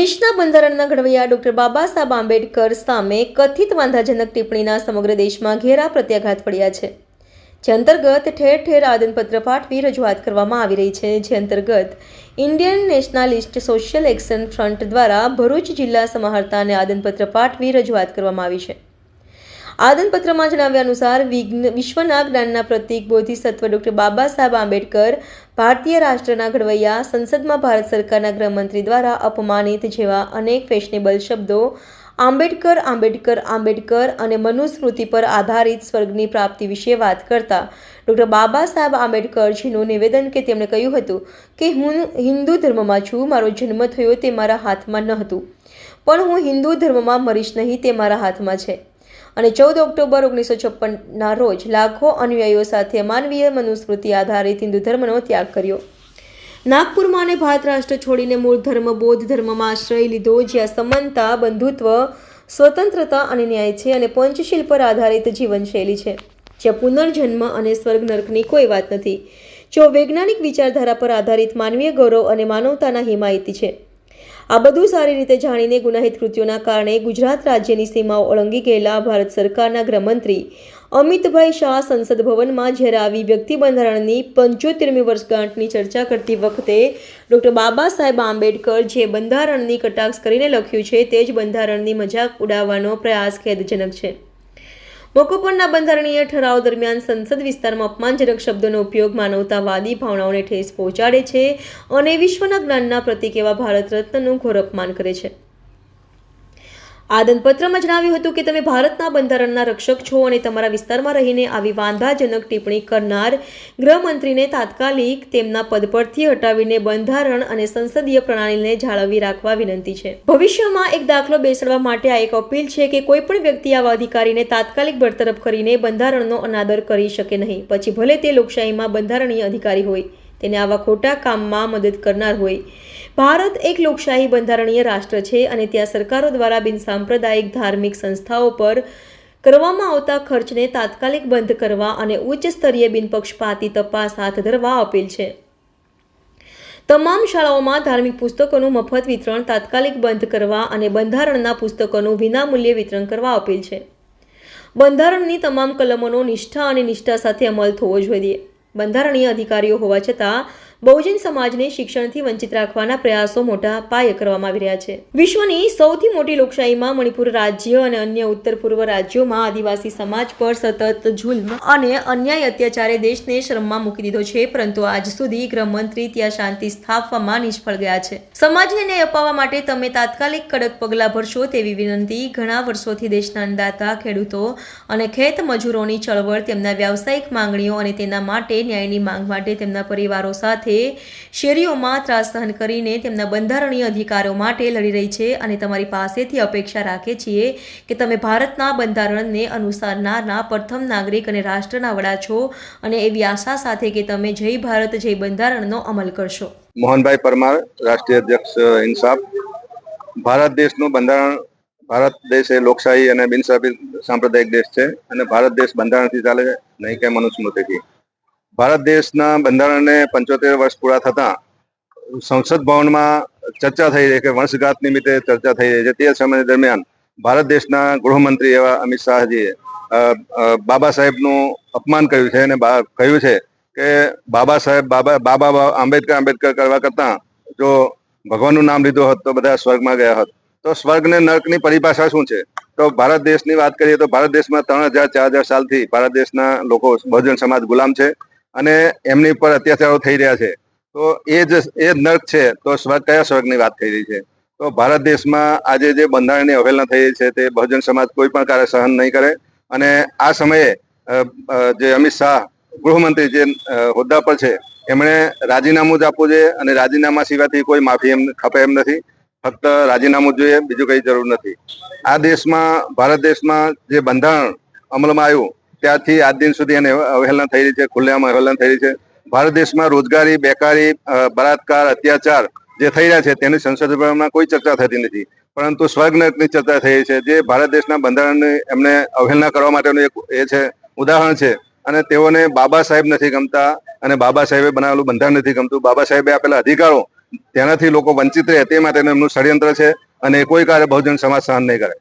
દેશના બંધારણના ઘડવૈયા ડોક્ટર બાબા સાહેબ આંબેડકર સામે કથિત વાંધાજનક ટિપ્પણીના સમગ્ર દેશમાં ઘેરા પ્રત્યાઘાત પડ્યા છે. જે અંતર્ગત ઠેર ઠેર આદનપત્ર પાઠવી રજૂઆત કરવામાં આવી રહી છે. જે અંતર્ગત Indian nationalist social action front દ્વારા ભરૂચ જિલ્લા સમાહર્તા અને આદનપત્ર પાઠવી રજૂઆત કરવામાં આવી છે. આદનપત્રમાં જણાવ્યા અનુસાર વિઘ્ન વિશ્વના જ્ઞાનના પ્રતિક બોધિસત્વ ડૉક્ટર બાબા સાહેબ આંબેડકર ભારતીય રાષ્ટ્રના ઘડવૈયા, સંસદમાં ભારત સરકારના ગૃહમંત્રી દ્વારા અપમાનિત જેવા અનેક ફેશનેબલ શબ્દો આંબેડકર આંબેડકર આંબેડકર અને મનુસ્મૃતિ પર આધારિત સ્વર્ગની પ્રાપ્તિ વિશે વાત કરતા ડૉક્ટર બાબા સાહેબ આંબેડકરજીનું નિવેદન કે તેમણે કહ્યું હતું કે, હું હિન્દુ ધર્મમાં છું, મારો જન્મ થયો તે મારા હાથમાં ન હતું પણ હું હિન્દુ ધર્મમાં મરીશ નહીં તે મારા હાથમાં છે. અને ચૌદ ઓક્ટોબર ઓગણીસો છપ્પનના રોજ લાખો અનુયાયીઓ સાથે માનવીય મનુસ્મૃતિ આધારિત હિન્દુ ધર્મનો ત્યાગ કર્યો. નાગપુરમાં અને ભારત રાષ્ટ્ર છોડીને મૂળ ધર્મ, બૌદ્ધ ધર્મમાં આશ્રય લીધો, જ્યાં સમાનતા, બંધુત્વ, સ્વતંત્રતા અને ન્યાય છે અને પંચશીલ પર આધારિત જીવનશૈલી છે. જ્યાં પુનર્જન્મ અને સ્વર્ગ નર્કની કોઈ વાત નથી. જો વૈજ્ઞાનિક વિચારધારા પર આધારિત માનવીય ગૌરવ અને માનવતાના હિમાયતી છે. આ બધું સારી રીતે જાણીને ગુનાહિત કૃત્યોના કારણે ગુજરાત રાજ્યની સીમાઓ ઓળંગી ગયેલા ભારત સરકારના ગૃહમંત્રી અમિતભાઈ શાહ સંસદ ભવનમાં જ્યારે આવી વ્યક્તિ બંધારણની પંચોતેરમી વર્ષગાંઠની ચર્ચા કરતી વખતે ડૉક્ટર બાબા સાહેબ આંબેડકર જે બંધારણની કટાક્ષ કરીને લખ્યું છે તે જ બંધારણની મજાક ઉડાવવાનો પ્રયાસ ખેદજનક છે. મોકો પરના બંધારણીય ઠરાવ દરમિયાન સંસદ વિસ્તારમાં અપમાનજનક શબ્દોનો ઉપયોગ માનવતાવાદી ભાવનાઓને ઠેસ પહોંચાડે છે અને વિશ્વના જ્ઞાનના પ્રતિક એવા ભારત રત્નનું ઘોર અપમાન કરે છે. આદનપત્રમાં જણાવ્યું હતું કે તમે ભારતના બંધારણના રક્ષક છો અને તમારા વિસ્તારમાં રહીને આવી વાંધાજનક ટિપ્પણી કરનાર ગૃહમંત્રીને તાત્કાલિક તેમના પદ પરથી હટાવીને બંધારણ અને સંસદીય પ્રણાલીને જાળવી રાખવા વિનંતી છે. ભવિષ્યમાં એક દાખલો બેસાડવા માટે આ એક અપીલ છે કે કોઈ પણ વ્યક્તિ આવા અધિકારીને તાત્કાલિક બરતરફ કરીને બંધારણનો અનાદર કરી શકે નહીં. પછી ભલે તે લોકશાહીમાં બંધારણીય અધિકારી હોય તેને આવા ખોટા કામમાં મદદ કરનાર હોય. ભારત એક લોકશાહી બંધારણીય રાષ્ટ્ર છે અને ત્યાં સરકારો દ્વારા બિનસાંપ્રદાયિક ધાર્મિક સંસ્થાઓ પર કરવામાં આવતા ખર્ચને તાત્કાલિક બંધ કરવા અને ઉચ્ચ સ્તરીય બિનપક્ષપાતી તપાસ હાથ ધરવા અપીલ છે. તમામ શાળાઓમાં ધાર્મિક પુસ્તકોનું મફત વિતરણ તાત્કાલિક બંધ કરવા અને બંધારણના પુસ્તકોનું વિનામૂલ્યે વિતરણ કરવા અપીલ છે. બંધારણની તમામ કલમોનો નિષ્ઠા અને નિષ્ઠા સાથે અમલ થવો જોઈએ. બંધારણીય અધિકારીઓ હોવા છતાં બહુજન સમાજને શિક્ષણથી વંચિત રાખવાના પ્રયાસો મોટા પાયે કરવામાં આવી રહ્યા છે. વિશ્વની સૌથી મોટી લોકશાહીમાં મણિપુર રાજ્ય અને અન્ય ઉત્તર પૂર્વ રાજ્યોમાં આદિવાસી સમાજ પર સતત જુલ્મ અને અન્યાય અત્યાચારે દેશને શ્રમમાં મૂકી દીધો છે, પરંતુ આજ સુધી ગૃહમંત્રી ત્યાં શાંતિ સ્થાપવામાં નિષ્ફળ ગયા છે. સમાજને ન્યાય અપાવવા માટે તમે તાત્કાલિક કડક પગલાં ભરશો તેવી વિનંતી ઘણા વર્ષોથી દેશના અન્નદાતા ખેડૂતો અને ખેત મજૂરોની ચળવળ, તેમના વ્યાવસાયિક માંગણીઓ અને તેના માટે ન્યાયની માંગ માટે તેમના પરિવારો સાથે શેરીઓમાં ત્રાસ સહન કરીને તેમના બંધારણીય અધિકારો માટે લડી રહી છે અને તમારી પાસેથી અપેક્ષા રાખે છીએ કે તમે ભારતના બંધારણને અનુસરનારના પ્રથમ નાગરિક અને રાષ્ટ્રના વડા છો અને એવી આશા સાથે કે તમે જય ભારત, જય બંધારણનો અમલ કરશો. મોહનભાઈ પરમાર, રાષ્ટ્રીય અધ્યક્ષ ઇન્સાફ. ભારત દેશનું બંધારણ, ભારત દેશ એ લોકશાહી અને બિન સાંપ્રદાયિક દેશ છે અને ભારત દેશ બંધારણથી ચાલે છે. નહીં કે મનુસ્મૃતિથી ભારત દેશના બંધારણને પંચોતેર વર્ષ પૂરા થતા સંસદ ભવનમાં ચર્ચા થઈ રહી કે વંશઘાત નિમિત્તે ચર્ચા થઈ રહી છે. તે સમય દરમિયાન ભારત દેશના ગૃહમંત્રી એવા અમિત શાહજીએ બાબા સાહેબનું અપમાન કર્યું છે અને કહ્યું છે કે બાબા સાહેબ, બાબા બાબા આંબેડકર આંબેડકર કરવા કરતાં જો ભગવાનનું નામ લીધું હોત તો બધા સ્વર્ગમાં ગયા હોત. તો સ્વર્ગ ને નર્કની પરિભાષા શું છે? તો ભારત દેશની વાત કરીએ તો ભારત દેશમાં ત્રણ હજાર, ચાર હજાર સાલથી ભારત દેશના લોકો બહુજન સમાજ ગુલામ છે. અને એમની પર અત્યાચારો થઈ રહ્યા છે. તો એ જ, એ નર્ક છે, તો સ્વર્ગ, કયા સ્વર્ગની વાત થઈ રહી છે? તો ભારત દેશમાં આજે જે બંધારણની અવહેલના થઈ રહી છે, તે બહુજન સમાજ કોઈ પણ કાર્ય સહન નહીં કરે. અને આ સમયે જે અમિત શાહ, ગૃહમંત્રી જે હોદ્દા પર છે, એમણે રાજીનામું જ આપવું જોઈએ અને રાજીનામા સિવાયથી કોઈ માફી એમ ખપે એમ નથી. ફક્ત રાજીનામું જોઈએ, બીજું કઈ જરૂર નથી. આ દેશમાં, ભારત દેશમાં જે બંધારણ અમલમાં આવ્યું ત્યારથી આજ દિન સુધી એને અવહેલના થઈ રહી છે, ખુલ્લેઆમ અવહેલના થઈ રહી છે. ભારત દેશમાં રોજગારી, બેકારી બળાત્કાર, અત્યાચાર જે થઈ રહ્યા છે તેની સંસદમાં કોઈ ચર્ચા થતી નથી. પરંતુ સ્વર્ગની ચર્ચા થઈ છે. જે ભારત દેશના બંધારણની એમને અવહેલના કરવા માટેનું એક એ છે, ઉદાહરણ છે. અને તેઓને બાબા સાહેબ નથી ગમતા અને બાબા સાહેબે બનાવેલું બંધારણ નથી ગમતું. બાબા સાહેબે આપેલા અધિકારો તેનાથી લોકો વંચિત રહે તે માટેનું એમનું ષડયંત્ર છે અને કોઈ કાર્ય બહુજન સમાજ સહન નહીં કરે.